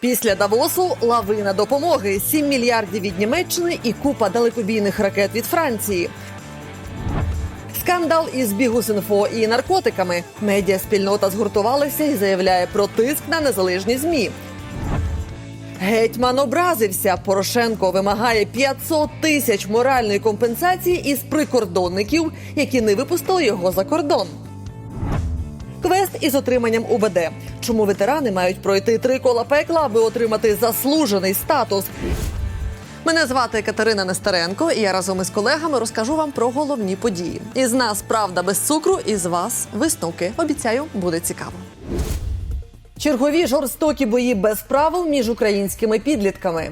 Після Давосу лавина допомоги 7 мільярдів від Німеччини і купа далекобійних ракет від Франції. Скандал із бігус.інфо і наркотиками. Медіаспільнота згуртувалася і заявляє про тиск на незалежні змі. Гетьман образився. Порошенко вимагає 500 тисяч моральної компенсації із прикордонників, які не випустили його за кордон. Квест із отриманням УБД. Чому ветерани мають пройти три кола пекла, аби отримати заслужений статус? Мене звати Катерина Нестеренко, і я разом із колегами розкажу вам про головні події. Із нас правда без цукру, із вас висновки. Обіцяю, буде цікаво. Чергові жорстокі бої без правил між українськими підлітками.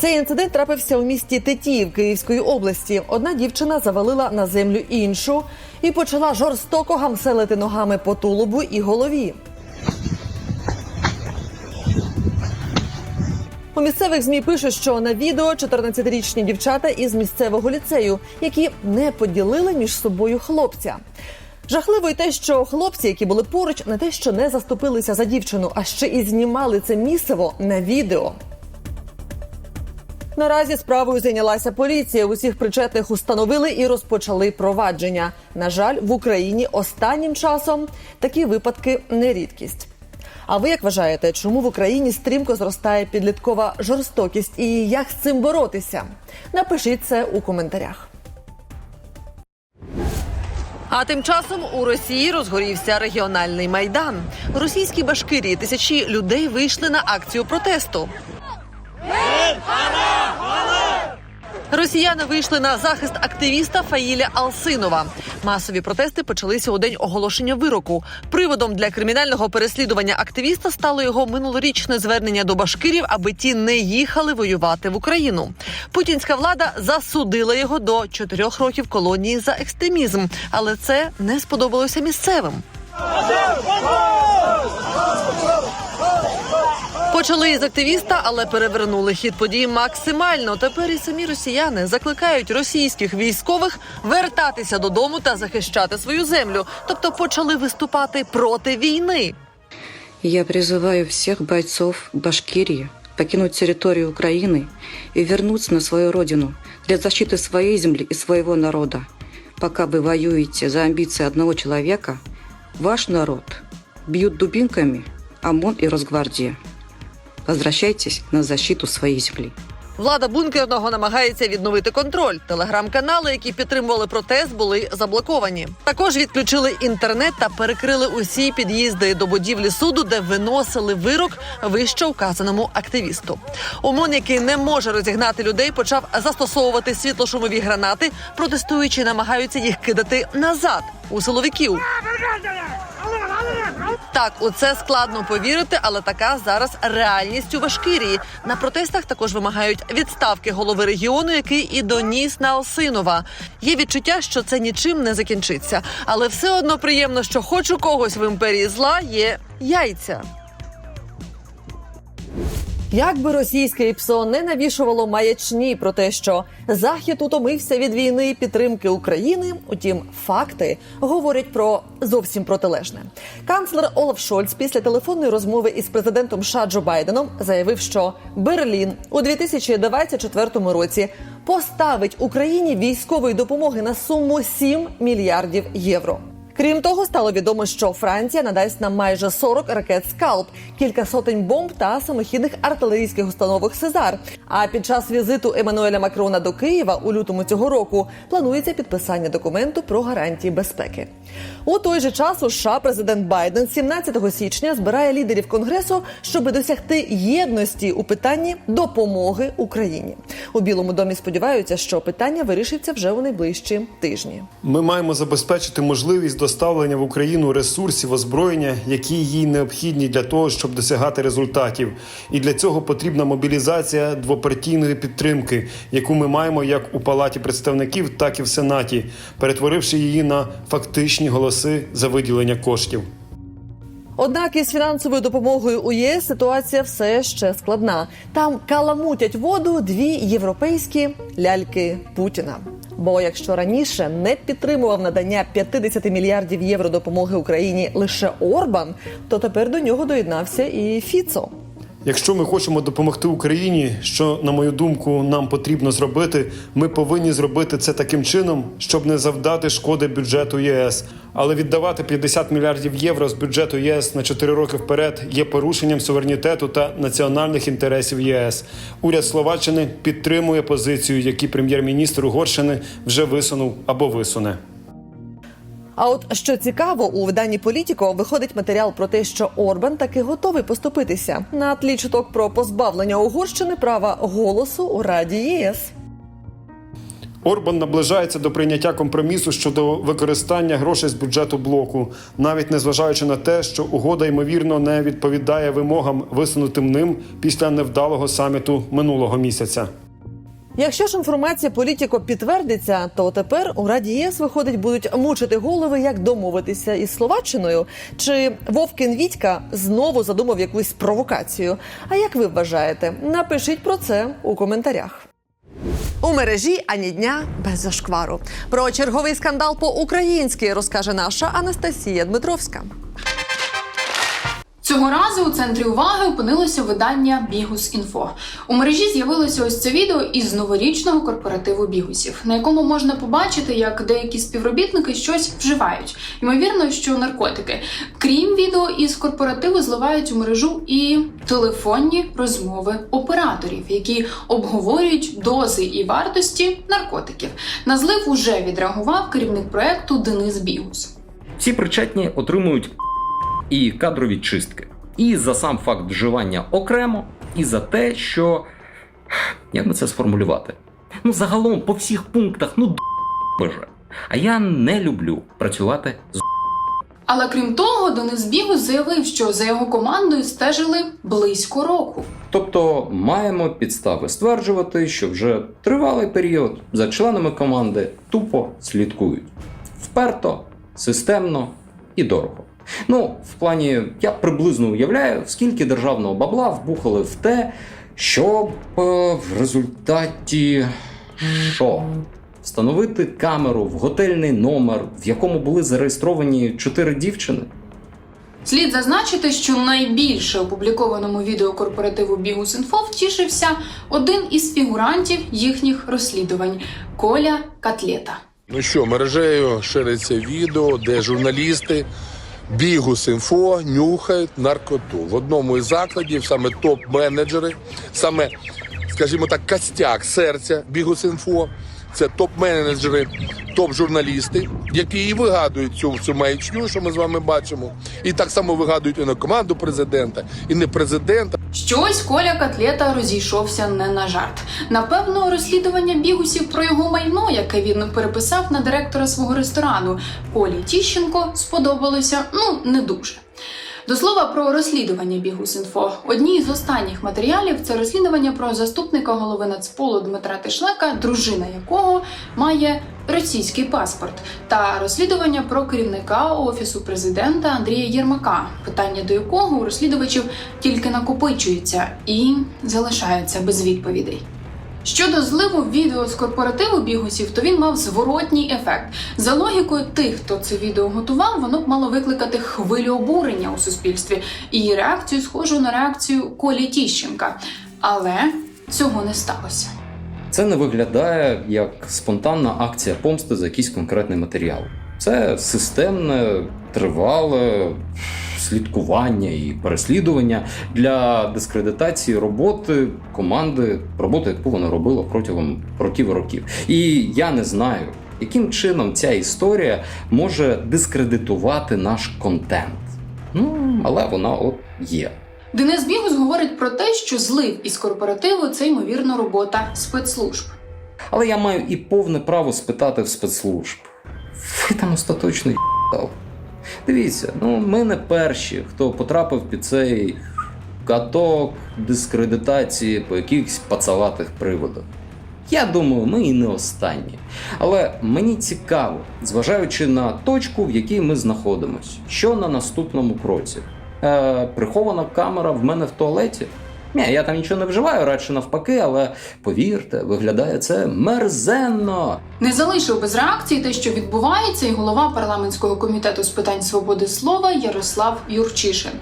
Цей інцидент трапився у місті Тетіїв Київської області. Одна дівчина завалила на землю іншу і почала жорстоко гамселити ногами по тулубу і голові. У місцевих змі пишуть, що на відео 14-річні дівчата із місцевого ліцею, які не поділили між собою хлопця. Жахливо й те, що хлопці, які були поруч, не те, що не заступилися за дівчину, а ще і знімали це місиво на відео. Наразі справою зайнялася поліція. Усіх причетних установили і розпочали провадження. На жаль, в Україні останнім часом такі випадки не рідкість. А ви як вважаєте, чому в Україні стрімко зростає підліткова жорстокість і як з цим боротися? Напишіть це у коментарях. А тим часом у Росії розгорівся регіональний майдан. У російській Башкирії тисячі людей вийшли на акцію протесту. Росіяни вийшли на захист активіста Фаїля Алсинова. Масові протести почалися у день оголошення вироку. Приводом для кримінального переслідування активіста стало його минулорічне звернення до башкирів, аби ті не їхали воювати в Україну. Путінська влада засудила його до чотирьох років колонії за екстремізм, але це не сподобалося місцевим. Почали із активіста, але перевернули хід подій максимально. Тепер і самі росіяни закликають російських військових вертатися додому та захищати свою землю, тобто почали виступати проти війни. Я призываю всех бойцов Башкирии покинуть территорию Украины и вернуться на свою родину для защиты своей земли и своего народа. Пока вы воюете за амбиции одного человека, ваш народ бьют дубинками ОМОН и Росгвардия. Возвращайтесь на защиту своей земли. Влада бункерного намагається відновити контроль. Телеграм-канали, які підтримували протест, були заблоковані. Також відключили інтернет та перекрили усі під'їзди до будівлі суду, де виносили вирок вище вказаному активісту. ОМОН, який не може розігнати людей, почав застосовувати світлошумові гранати. Протестуючі намагаються їх кидати назад у силовиків. Так, у це складно повірити, але така зараз реальність у Башкирії. На протестах також вимагають відставки голови регіону, який і доніс на Осинова. Є відчуття, що це нічим не закінчиться, але все одно приємно, що хоч у когось в імперії зла є яйця. Як би російське ІПСО не навішувало маячні про те, що Захід утомився від війни і підтримки України, утім, факти говорять про зовсім протилежне. Канцлер Олаф Шольц після телефонної розмови із президентом США Джо Байденом заявив, що Берлін у 2024 році поставить Україні військової допомоги на суму 7 мільярдів євро. Крім того, стало відомо, що Франція надасть нам майже 40 ракет скалп, кілька сотень бомб та самохідних артилерійських установок Сезар. А під час візиту Еммануеля Макрона до Києва у лютому цього року планується підписання документу про гарантії безпеки. У той же час у США президент Байден 17 січня збирає лідерів конгресу, щоб досягти єдності у питанні допомоги Україні. У Білому домі сподіваються, що питання вирішиться вже у найближчі тижні. Ми маємо забезпечити можливість доставлення в Україну ресурсів озброєння, які їй необхідні для того, щоб досягати результатів. І для цього потрібна мобілізація двопартійної підтримки, яку ми маємо як у палаті представників, так і в сенаті, перетворивши її на фактичні голоси за виділення коштів. Однак із фінансовою допомогою у ЄС ситуація все ще складна. Там каламутять воду дві європейські ляльки Путіна. Бо якщо раніше не підтримував надання 50 мільярдів євро допомоги Україні лише Орбан, то тепер до нього доєднався і Фіцо. Якщо ми хочемо допомогти Україні, що на мою думку нам потрібно зробити, ми повинні зробити це таким чином, щоб не завдати шкоди бюджету ЄС. Але віддавати 50 мільярдів євро з бюджету ЄС на 4 роки вперед є порушенням суверенітету та національних інтересів ЄС. Уряд Словаччини підтримує позицію, яку прем'єр-міністр Угорщини вже висунув або висуне. А от що цікаво, у виданні Політіко виходить матеріал про те, що Орбан таки готовий поступитися на тлі чуток про позбавлення Угорщини права голосу у Раді ЄС. Орбан наближається до прийняття компромісу щодо використання грошей з бюджету блоку, навіть незважаючи на те, що угода ймовірно не відповідає вимогам, висунутим ним після невдалого саміту минулого місяця. Якщо ж інформація Політіко підтвердиться, то тепер у Раді ЄС виходить будуть мучити голови, як домовитися із Словаччиною. Чи Вовкін Вітька знову задумав якусь провокацію? А як ви вважаєте? Напишіть про це у коментарях. У мережі ані дня без зашквару. Про черговий скандал по-українськи розкаже наша Анастасія Дмитровська. Цього разу у центрі уваги опинилося видання Бігус Інфо. У мережі з'явилося ось це відео із новорічного корпоративу бігусів, на якому можна побачити, як деякі співробітники щось вживають. Ймовірно, що наркотики. Крім відео із корпоративу зливають у мережу і телефонні розмови операторів, які обговорюють дози і вартості наркотиків. На злив уже відреагував керівник проекту Денис Бігус. Всі причетні отримують і кадрові чистки. І за сам факт вживання окремо, і за те, що. Як би це сформулювати? Ну, загалом по всіх пунктах, ну боже. А я не люблю працювати з Але крім того, Денис Бігус заявив, що за його командою стежили близько року. Тобто маємо підстави стверджувати, що вже тривалий період за членами команди тупо слідкують. Вперто, системно і дорого. Ну, в плані, я приблизно уявляю, скільки державного бабла вбухали в те, щоб е, в результаті що? Встановити камеру в готельний номер, в якому були зареєстровані чотири дівчини. Слід зазначити, що найбільше опублікованому відео корпоративу Бігус.Інфо втішився один із фігурантів їхніх розслідувань Коля Котлета. Ну що, мережею шириться відео, де журналісти Бігус інфо нюхають наркоту. В одному із закладів саме топ-менеджери, саме, скажімо так, костяк серця бігу інфо. Це топ-менеджери, топ-журналісти, які і вигадують цю, цю маячню, що ми з вами бачимо. І так само вигадують і на команду президента, і не президента. Щось Коля Котлета розійшовся не на жарт. Напевно, розслідування бігусів про його майно, яке він переписав на директора свого ресторану Колі Тіщенко, сподобалося ну не дуже. До слова про розслідування Бігус.Інфо. Одні з останніх матеріалів це розслідування про заступника голови Нацполу Дмитра Тишлека, дружина якого має російський паспорт, та розслідування про керівника офісу президента Андрія Єрмака, питання до якого у розслідувачів тільки накопичуються і залишаються без відповідей. Щодо зливу відео з корпоративу бігусів, то він мав зворотній ефект. За логікою тих, хто це відео готував, воно б мало викликати хвилю обурення у суспільстві і реакцію схожу на реакцію Колі Тіщенка. Але цього не сталося. Це не виглядає як спонтанна акція помсти за якийсь конкретний матеріал. Це системне, тривале слідкування і переслідування для дискредитації роботи команди, роботи, яку вона робила протягом років і років. І я не знаю, яким чином ця історія може дискредитувати наш контент. Ну, але вона от є. Денис Бігус говорить про те, що злив із корпоративу це ймовірно робота спецслужб. Але я маю і повне право спитати в спецслужб. Ви там остаточно дали. Дивіться, ну ми не перші, хто потрапив під цей каток дискредитації по якихось пацаватих приводах. Я думаю, ми і не останні. Але мені цікаво, зважаючи на точку, в якій ми знаходимося, що на наступному кроці. Е, прихована камера в мене в туалеті. Ні, я там нічого не вживаю, радше навпаки, але повірте, виглядає це мерзенно. Не залишив без реакції те, що відбувається, і голова парламентського комітету з питань свободи слова Ярослав Юрчишин.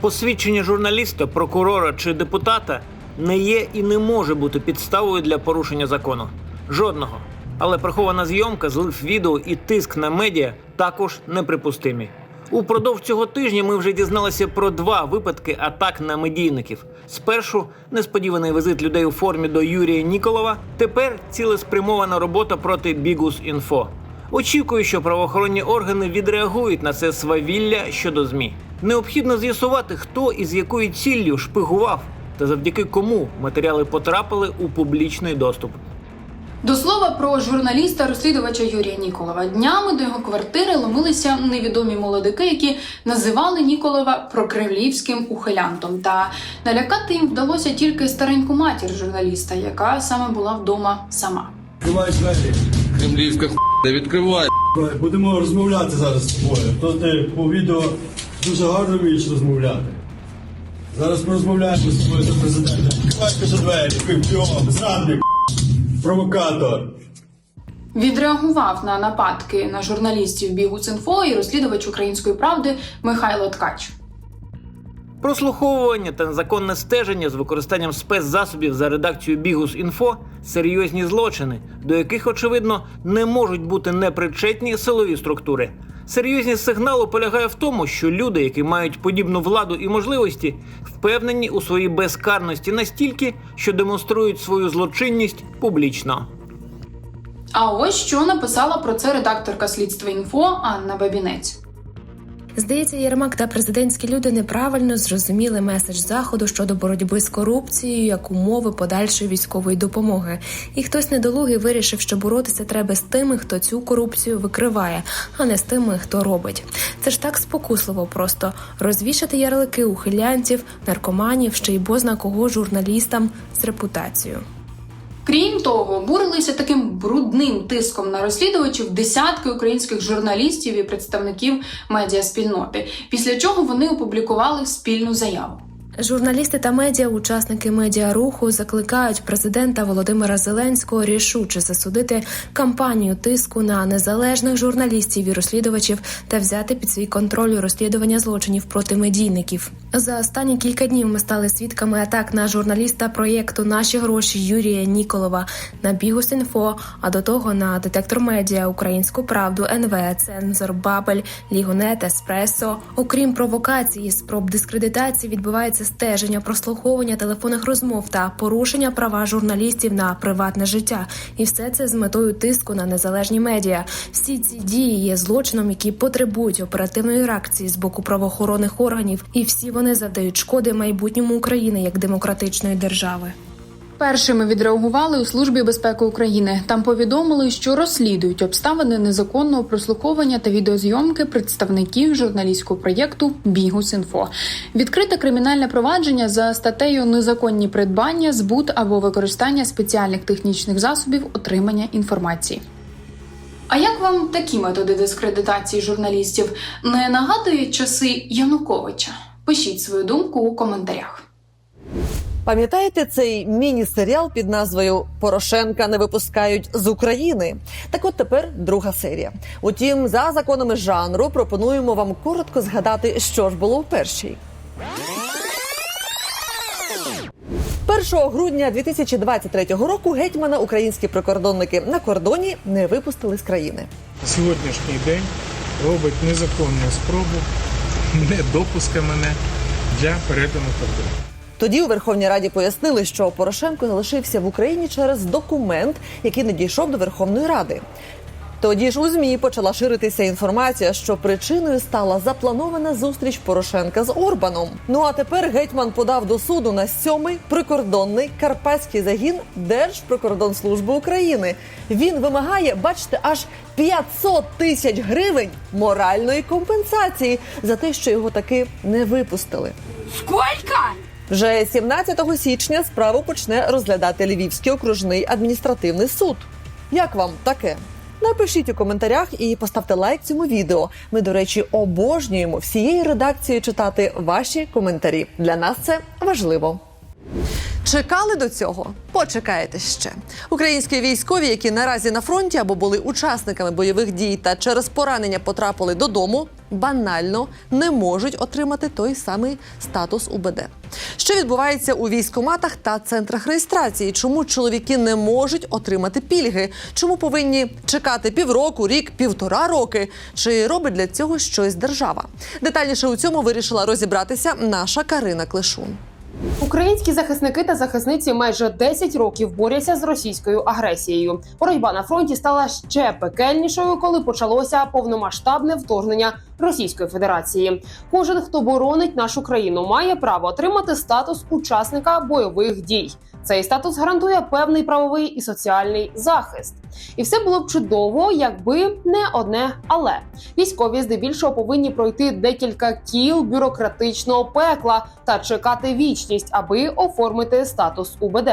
Посвідчення журналіста, прокурора чи депутата не є і не може бути підставою для порушення закону. Жодного. Але прихована зйомка, злив відео і тиск на медіа також неприпустимі. Упродовж цього тижня ми вже дізналися про два випадки атак на медійників. Спершу несподіваний візит людей у формі до Юрія Ніколова. Тепер цілеспрямована робота проти Бігус Інфо. Очікую, що правоохоронні органи відреагують на це свавілля щодо змі. Необхідно з'ясувати, хто і з якою ціллю шпигував, та завдяки кому матеріали потрапили у публічний доступ. До слова про журналіста-розслідувача Юрія Ніколова. Днями до його квартири ломилися невідомі молодики, які називали Ніколова прокремлівським ухилянтом. Та налякати їм вдалося тільки стареньку матір журналіста, яка саме була вдома сама. Відкривай двері. Кремлівська хуйня, відкривай. Будемо розмовляти зараз з тобою. То ти по відео дуже гарно вмієш розмовляти. Зараз ми розмовляємо з тобою за президента. Відкривай двері, пивпьом, зрадник, провокатор. Відреагував на нападки на журналістів бігу Цинфо і розслідувач української правди Михайло Ткач. Прослуховування та незаконне стеження з використанням спецзасобів за редакцією Бігус Інфо серйозні злочини, до яких, очевидно, не можуть бути непричетні силові структури. Серйозність сигналу полягає в тому, що люди, які мають подібну владу і можливості, впевнені у своїй безкарності настільки, що демонструють свою злочинність публічно. А ось що написала про це редакторка слідства інфо Анна Бабінець. Здається, Єрмак та президентські люди неправильно зрозуміли меседж заходу щодо боротьби з корупцією як умови подальшої військової допомоги. І хтось недолугий вирішив, що боротися треба з тими, хто цю корупцію викриває, а не з тими, хто робить. Це ж так спокусливо просто розвішати ярлики ухилянців, наркоманів, ще й бозна кого журналістам з репутацією. Крім того, бурилися таким брудним тиском на розслідувачів десятки українських журналістів і представників медіаспільноти, після чого вони опублікували спільну заяву. Журналісти та медіа, учасники медіаруху, закликають президента Володимира Зеленського рішуче засудити кампанію тиску на незалежних журналістів і розслідувачів та взяти під свій контроль розслідування злочинів проти медійників. За останні кілька днів ми стали свідками атак на журналіста проєкту Наші гроші Юрія Ніколова на Бігус.Інфо, а до того на детектор медіа, Українську правду, НВ, Цензор, Бабель, Лігунет, Еспресо. Окрім провокації, спроб дискредитації відбувається стеження, прослуховування телефонних розмов та порушення права журналістів на приватне життя. І все це з метою тиску на незалежні медіа. Всі ці дії є злочином, які потребують оперативної реакції з боку правоохоронних органів, і всі вони завдають шкоди майбутньому України як демократичної держави. Першими відреагували у службі безпеки України. Там повідомили, що розслідують обставини незаконного прослуховування та відеозйомки представників журналістського проєкту Бігус.Інфо. Відкрите кримінальне провадження за статтею незаконні придбання, збут або використання спеціальних технічних засобів отримання інформації. А як вам такі методи дискредитації журналістів не нагадують часи Януковича? Пишіть свою думку у коментарях. Пам'ятаєте цей міні-серіал під назвою Порошенка не випускають з України? Так от тепер друга серія. Утім, за законами жанру пропонуємо вам коротко згадати, що ж було в першій. 1 грудня 2023 року гетьмана українські прикордонники на кордоні не випустили з країни. сьогоднішній день робить незаконну спробу недопуска мене для перетину кордону. Тоді у Верховній Раді пояснили, що Порошенко залишився в Україні через документ, який не дійшов до Верховної Ради. Тоді ж у змі почала ширитися інформація, що причиною стала запланована зустріч Порошенка з Орбаном. Ну а тепер гетьман подав до суду на сьомий прикордонний карпатський загін Держприкордонслужби України. Він вимагає, бачите, аж 500 тисяч гривень моральної компенсації за те, що його таки не випустили. Вже 17 січня справу почне розглядати Львівський окружний адміністративний суд. Як вам таке? Напишіть у коментарях і поставте лайк цьому відео. Ми, до речі, обожнюємо всією редакцією читати ваші коментарі. Для нас це важливо. Чекали до цього? Почекаєте ще. Українські військові, які наразі на фронті або були учасниками бойових дій та через поранення потрапили додому, банально не можуть отримати той самий статус УБД. Що відбувається у військоматах та центрах реєстрації? Чому чоловіки не можуть отримати пільги? Чому повинні чекати півроку, рік, півтора роки? Чи робить для цього щось держава? Детальніше у цьому вирішила розібратися наша Карина Клишун. Українські захисники та захисниці майже 10 років борються з російською агресією. Боротьба на фронті стала ще пекельнішою, коли почалося повномасштабне вторгнення Російської Федерації. Кожен, хто боронить нашу країну, має право отримати статус учасника бойових дій. Цей статус гарантує певний правовий і соціальний захист. І все було б чудово, якби не одне але військові здебільшого повинні пройти декілька кіл бюрократичного пекла та чекати вічність, аби оформити статус УБД.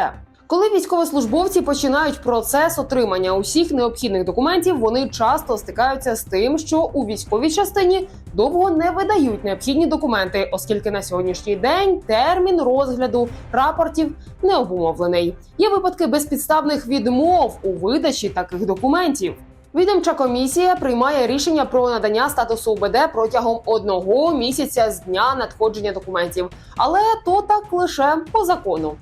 Коли військовослужбовці починають процес отримання усіх необхідних документів, вони часто стикаються з тим, що у військовій частині довго не видають необхідні документи, оскільки на сьогоднішній день термін розгляду рапортів не обумовлений. Є випадки безпідставних відмов у видачі таких документів. Відомча комісія приймає рішення про надання статусу УБД протягом одного місяця з дня надходження документів, але то так лише по закону.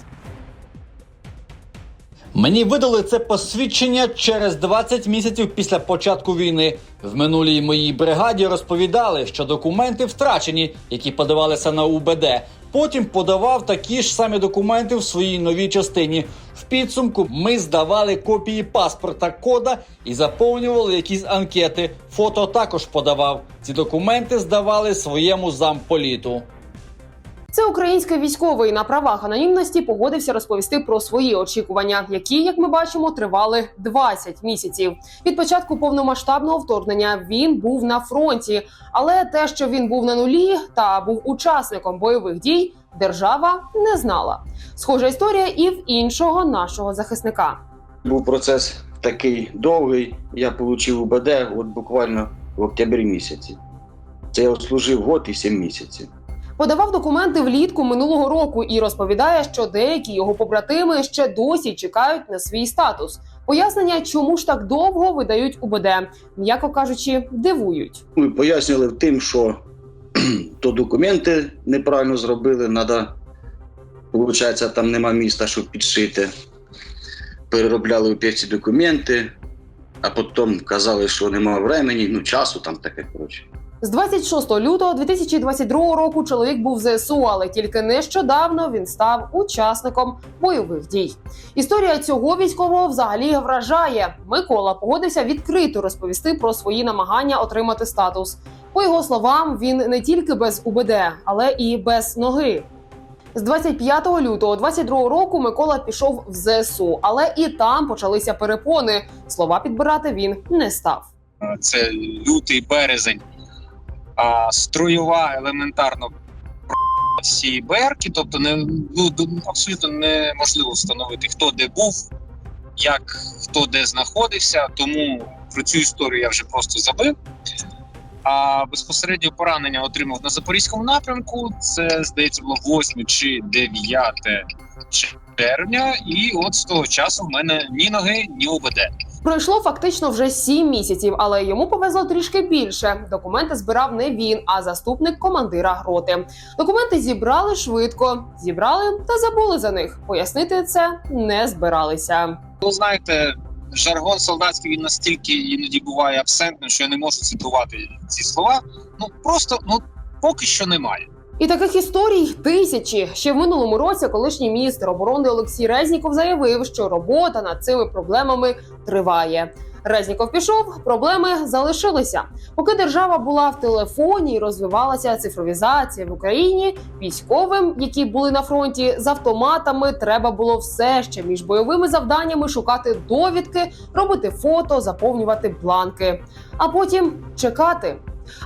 Мені видали це посвідчення через 20 місяців після початку війни. В минулій моїй бригаді розповідали, що документи втрачені, які подавалися на УБД. Потім подавав такі ж самі документи в своїй новій частині. В підсумку ми здавали копії паспорта кода і заповнювали якісь анкети. Фото також подавав. Ці документи здавали своєму замполіту. Це український військовий на правах анонімності погодився розповісти про свої очікування, які, як ми бачимо, тривали 20 місяців. Від початку повномасштабного вторгнення він був на фронті, але те, що він був на нулі та був учасником бойових дій, держава не знала. Схожа історія і в іншого нашого захисника. Був процес такий довгий. Я отримав УБД от буквально в октябрі місяці. Це я служив год і 7 місяців. Подавав документи влітку минулого року і розповідає, що деякі його побратими ще досі чекають на свій статус. Пояснення, чому ж так довго видають УБД, м'яко кажучи, дивують. Ми пояснювали тим, що то документи неправильно зробили, треба, виходить, там нема міста, щоб підшити. Переробляли у ці документи, а потім казали, що нема времени, ну часу там таке, коротше. З 26 лютого 2022 року чоловік був в ЗСУ, але тільки нещодавно він став учасником бойових дій. Історія цього військового взагалі вражає. Микола погодився відкрито розповісти про свої намагання отримати статус. По його словам, він не тільки без УБД, але і без ноги. З 25 лютого 22 року Микола пішов в ЗСУ, але і там почалися перепони. Слова підбирати він не став. це лютий березень, а строєва елементарно всі БРки, тобто не ну, абсолютно неможливо встановити, хто де був, як хто де знаходився. Тому про цю історію я вже просто забив. А безпосередньо поранення отримав на запорізькому напрямку. Це здається було 8 чи 9 червня, і от з того часу в мене ні ноги, ні УБД. Пройшло фактично вже сім місяців, але йому повезло трішки більше. Документи збирав не він, а заступник командира роти. Документи зібрали швидко, зібрали та забули за них. Пояснити це не збиралися. Ну, знаєте, жаргон солдатський він настільки іноді буває абсентним, що я не можу цитувати ці слова. Ну просто ну поки що немає. І таких історій тисячі. Ще в минулому році колишній міністр оборони Олексій Резніков заявив, що робота над цими проблемами триває. Резніков пішов, проблеми залишилися. Поки держава була в телефоні і розвивалася цифровізація в Україні, військовим, які були на фронті з автоматами, треба було все ще між бойовими завданнями шукати довідки, робити фото, заповнювати бланки, а потім чекати.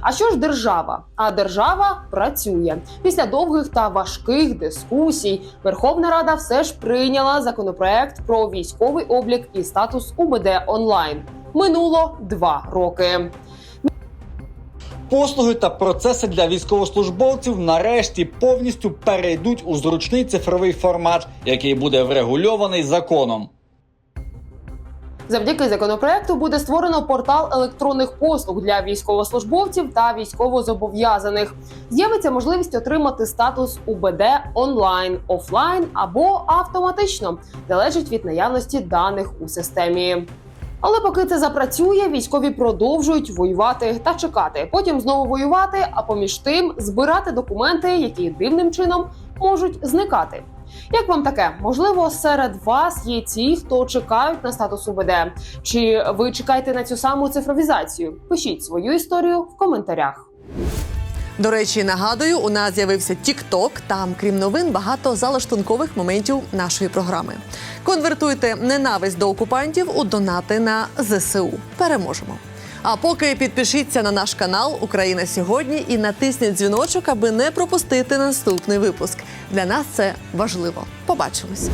А що ж держава? А держава працює після довгих та важких дискусій. Верховна Рада все ж прийняла законопроект про військовий облік і статус УБД онлайн. Минуло два роки. Послуги та процеси для військовослужбовців нарешті повністю перейдуть у зручний цифровий формат, який буде врегульований законом. Завдяки законопроекту буде створено портал електронних послуг для військовослужбовців та військовозобов'язаних. З'явиться можливість отримати статус УБД онлайн, офлайн або автоматично, залежить від наявності даних у системі. Але поки це запрацює, військові продовжують воювати та чекати. Потім знову воювати, а поміж тим збирати документи, які дивним чином можуть зникати. Як вам таке? Можливо, серед вас є ті, хто чекають на статус УБД? Чи ви чекаєте на цю саму цифровізацію? Пишіть свою історію в коментарях. До речі, нагадую, у нас з'явився TikTok. Там, крім новин, багато залаштункових моментів нашої програми. Конвертуйте ненависть до окупантів у донати на ЗСУ. Переможемо. А поки підпишіться на наш канал Україна сьогодні і натисніть дзвіночок, аби не пропустити наступний випуск. Для нас це важливо. Побачимось.